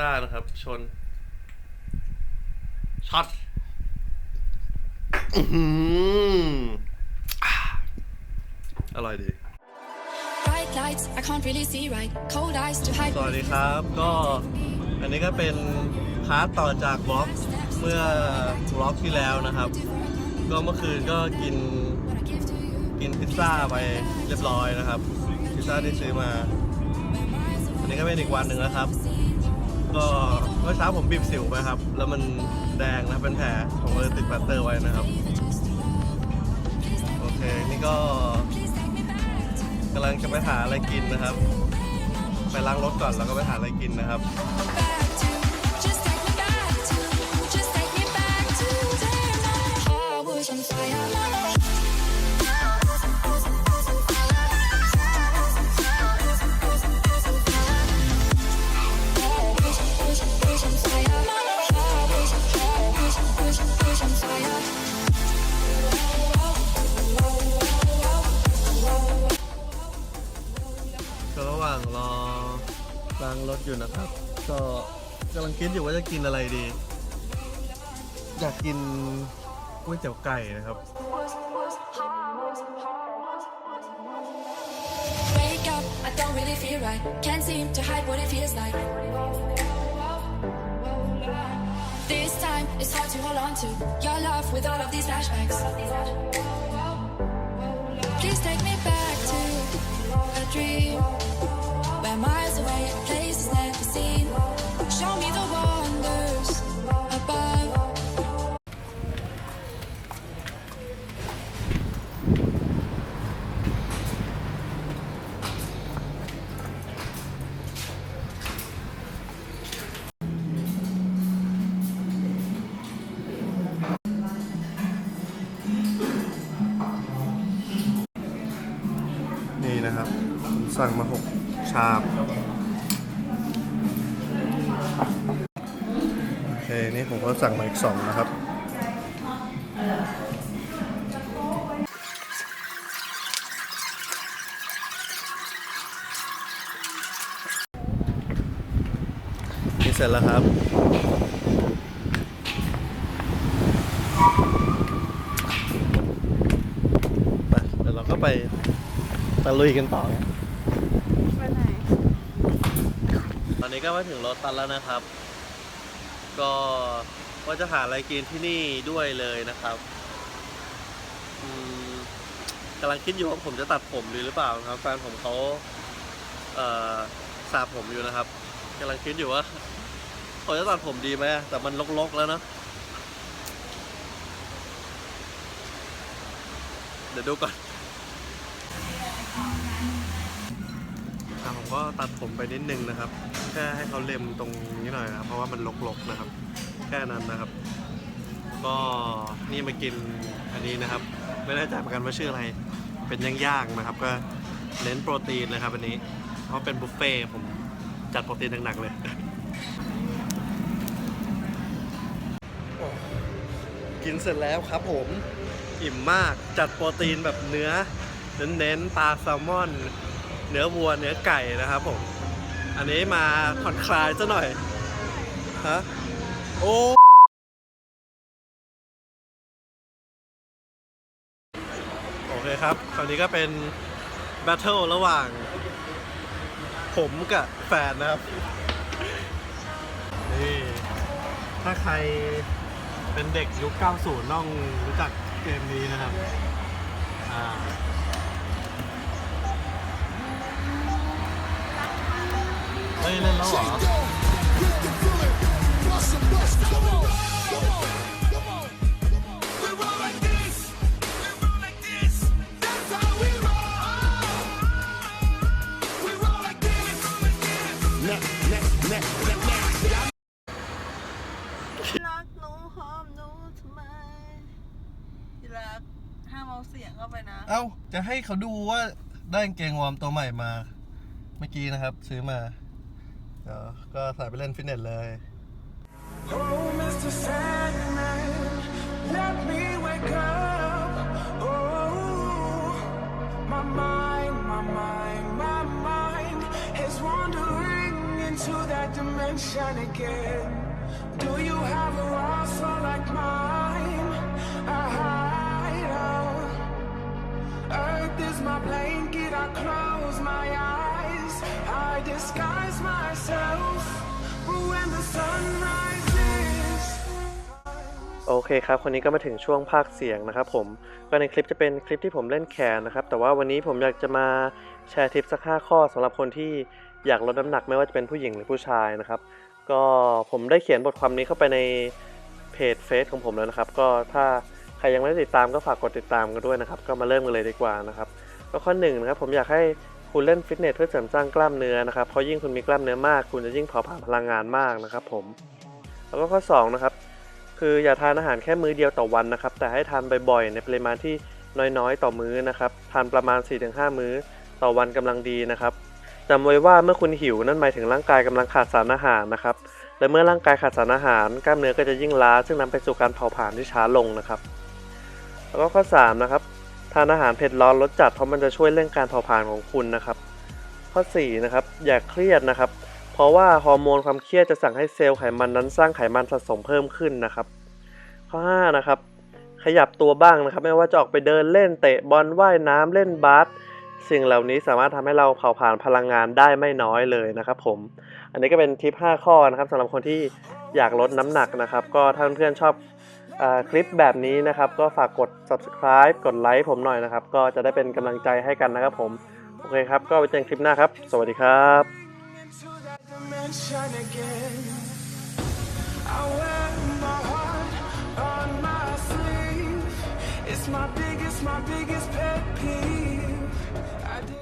ตาร์นะครับ ชนช็อตอื้อหืออ่าอร่อยดี Bright lights, I can't really see right. Cold eyes to hide. สวัสดีครับ ก็อันนี้ก็เป็นพาร์ทต่อจากบล็อกเมื่อบล็อกที่แล้วนะครับ ก็เมื่อคืนก็กิน What I give to you. กินพิซซ่าไปเรียบร้อยนะครับ พิซซ่าที่ซื้อมา อันนี้ก็เป็นอีกวันหนึ่งแล้วครับ ก็เมื่อเช้าผมบีบสิวไปครับ แล้วมันแดงนะเป็นแผลผมเลยติดปัตเตอร์ไว้นะครับ โอเค นี่ก็กำลังจะไปหาอะไรกินนะครับ ไปล้างรถก่อนแล้วก็ไปหาอะไรกินนะครับ อยู่นะครับ ก็กำลังคิดอยู่ว่าจะกินอะไรดี อยากกินก๋วยเตี๋ยวไก่นะครับ Wake up, I don't really feel right. Can't seem to hide what it feels like. This time it's hard to hold on to your love with all of these flashbacks. Please take me back to a dream. Where miles away, places never นี่นะครับผมสั่งมาหกชามโอเคนี่ผมก็สั่งมาอีกสองนะครับนี่เสร็จแล้วครับไปเดี๋ยวเราก็ไป ตะลุยกันต่อไปไหนตอนนี้ก็มาถึงรถตันแล้วนะครับ ก็ว่าจะหาอะไรกินที่นี่ด้วยเลยนะครับอืมกำลังคิดอยู่ว่าผมจะตัดผมดีหรือเปล่านะครับแฟนผมเขาเอ่อสระผมอยู่นะครับกำลังคิดอยู่ว่าเขาจะตัดผมดีไหมแต่มันลกๆแล้วเนะเดี๋ยวดูก่อน อะผมก็ตัดผมไปนิดนึงนะครับ แค่ให้เขาเล็มตรงนี้หน่อยนะครับ เพราะว่ามันลกๆนะครับ แค่นั้นนะครับ ก็นี่มากินอันนี้นะครับ ไม่แน่ใจเหมือนกันว่าชื่ออะไร เป็นย่างๆนะครับ ก็เน้นโปรตีนนะครับอันนี้ เพราะเป็นบุฟเฟ่ต์ผมจัดโปรตีนหนักๆเลยกินเสร็จแล้วครับผม อิ่มมากจัดโปรตีนแบบเนื้อ เน้นๆปลาแซลมอน เนื้อวัวเนื้อไก่นะครับผม อันนี้มาผ่อนคลายซะหน่อย ฮะ โอ้โอเคครับ คราวนี้ก็เป็นแบทเทิลระหว่าง ผมกับแฟนนะครับ นี่ ถ้าใครเป็นเด็กยุค 90 ต้องรู้จักเกมนี้นะครับ เฮ้ยเล่นแล้วเหรอรักหนูหอมหนูทำไมที่รักห้ามเอาเสียงเข้าไปนะเอ้า จะให้เขาดูว่าได้กางเกงวอร์มตัวใหม่มา เมื่อกี้นะครับ ซื้อมา ก็ใส่ไปเล่นฟิตเนสเลย Oh, Mr. Sandman, let me wake up. Oh, my mind, my mind, my mind is wandering in into that dimension again. Do you have a raw soul like mine? I hide out. Earth is my blanket, I close my eyes. โอเคครับคนนี้ก็มาถึงช่วงภาคเสียงนะครับผมก็ในคลิปจะเป็นคลิปที่ผมเล่นแขนนะครับ แต่ว่าวันนี้ผมอยากจะมาแชร์ทิปสัก 5 ข้อสำหรับคนที่อยากลดน้ำหนักไม่ว่าจะเป็นผู้หญิงหรือผู้ชายนะครับ ก็ผมได้เขียนบทความนี้เข้าไปในเพจเฟซของผมแล้วนะครับ ก็ถ้าใครยังไม่ได้ติดตามก็ฝากกดติดตามกันด้วยนะครับ ก็มาเริ่มกันเลยดีกว่านะครับ ก็ข้อหนึ่งนะครับผมอยากให้ คุณเล่นฟิตเนสเพื่อเสริมสร้างกล้ามเนื้อนะครับ เพราะยิ่งคุณมีกล้ามเนื้อมาก คุณจะยิ่งเผาผลาญพลังงานมากนะครับผม แล้วก็ข้อสองนะครับ คืออย่าทานอาหารแค่มื้อเดียวต่อวันนะครับ แต่ให้ทานบ่อยๆ ในปริมาณที่น้อยๆ ต่อมื้อนะครับ ทานประมาณ 4-5 มื้อต่อวันกำลังดีนะครับจำไว้ว่าเมื่อคุณหิวนั่นหมายถึงร่างกายกำลังขาดสารอาหารนะครับ และเมื่อร่างกายขาดสารอาหาร กล้ามเนื้อก็จะยิ่งล้า ซึ่งนำไปสู่การเผาผลาญที่ช้าลงนะครับ แล้วก็ข้อ3นะครับ ทานอาหารเผ็ดร้อนรสจัดเพราะมันจะช่วยเร่งการเผาผลาญของคุณนะครับ ข้อ4นะครับอย่าเครียดนะครับ เพราะว่าฮอร์โมนความเครียดจะสั่งให้เซลล์ไขมันนั้นสร้างไขมันสะสมเพิ่มขึ้นนะครับ ข้อ5นะครับขยับตัวบ้างนะครับ ไม่ว่าจะออกไปเดินเล่นเตะบอลว่ายน้ำเล่นบาสสิ่งเหล่านี้สามารถทำให้เราเผาผลาญพลังงานได้ไม่น้อยเลยนะครับ ผม อันนี้ก็เป็นทิป 5 ข้อนะครับสำหรับคนที่อยากลดน้ำหนักนะครับ ก็ถ้าเพื่อนๆชอบ คลิปแบบนี้นะครับ ก็ฝากกด subscribe กดไลค์ผมหน่อยนะครับ ก็จะได้เป็นกำลังใจให้กันนะครับผม โอเคครับ ก็ไว้เจอกันคลิปหน้าครับ สวัสดีครับ It's my biggest, my biggest pet peeve.